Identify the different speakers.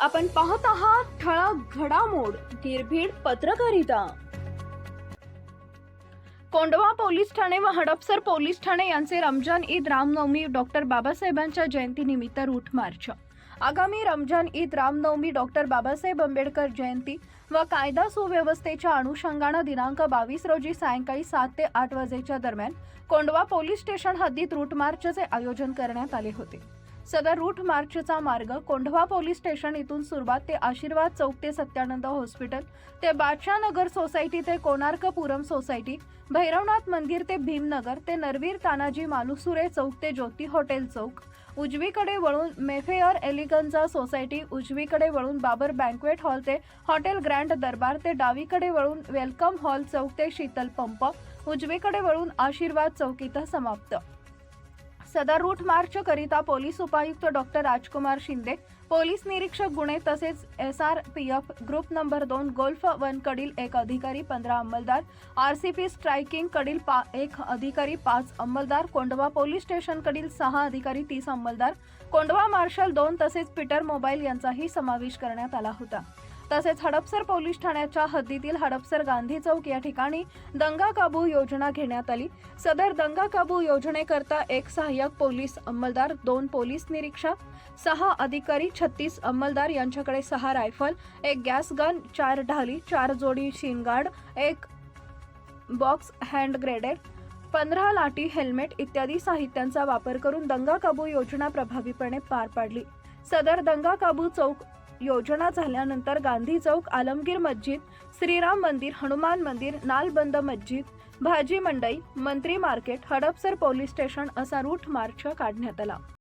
Speaker 1: आपण पाहत आहात ठळक घडामोड निर्भीड पत्रकारिता. कोंडवा पोलीस ठाणे व हडपसर पोलीस ठाणे यांचे रमजान ईद रामनवमी डॉक्टर बाबासाहेबांच्या जयंतीनिमित्त रूट मार्च. आगामी रमजान ईद रामनवमी डॉक्टर बाबासाहेब आंबेडकर जयंती व कायदा सुव्यवस्थेच्या अनुषंगानं दिनांक बावीस रोजी सायंकाळी सात ते आठ वाजेच्या दरम्यान कोंडवा पोलीस स्टेशन हद्दीत रूट मार्चचे आयोजन करण्यात आले होते. सदर रूट मार्चचा मार्ग कोंढवा पोलीस स्टेशन इथून सुरुवात ते आशीर्वाद चौक ते सत्यानंद हॉस्पिटल ते बादशाह नगर सोसायटी ते कोणार्कपुरम सोसायटी भैरवनाथ मंदिर ते भीमनगर ते नरवीर तानाजी मालुसुरे चौक ते ज्योती हॉटेल चौक उजवीकडे वळून मेफेअर एलिगन्जा सोसायटी उजवीकडे वळून बाबर बँकवेट हॉल ते हॉटेल ग्रँड दरबार ते डावीकडे वळून वेलकम हॉल चौक ते शीतल पंप उजवीकडे वळून आशीर्वाद चौक इथं समाप्त. सदर रूट मार्च करिता पोलीस उपायुक्त डॉक्टर राजकुमार शिंदे पोलीस निरीक्षक गुणे तसेच S R P F group number दोन गोल्फ वन कडील एक अधिकारी पंधरा अंमलदार आर सी पी स्ट्रायकिंग कडील पा एक अधिकारी पाच अंमलदार कोंडवा पोलीस स्टेशन कडील सहा अधिकारी तीस अंमलदार कोंडवा मार्शल दोन तसेच पीटर मोबाईल यांचाही समावेश करण्यात आला होता. तसेच हडपसर पोलीस ठाण्याच्या हद्दीतील हडपसर गांधी चौक या ठिकाणी दंगा काबू योजना घेण्यात आली. सदर दंगा काबू योजनेकरता एक सहाय्यक पोलीस अंमलदार दोन पोलीस निरीक्षक सहा अधिकारी छत्तीस अंमलदार यांच्याकडे सहा रायफल एक गॅस गन चार ढाली चार जोडी शिनगार्ड एक बॉक्स हँड ग्रेडेड पंधरा लाटी हेल्मेट इत्यादी साहित्यांचा वापर करून दंगा काबू योजना प्रभावीपणे पार पाडली. सदर दंगा काबू चौक योजना झाल्यानंतर गांधी चौक आलमगीर मस्जिद श्रीराम मंदिर हनुमान मंदिर नालबंद मस्जिद भाजी मंडई Mantri market Hadapsar police station असा रूट मार्च काढण्यात आला.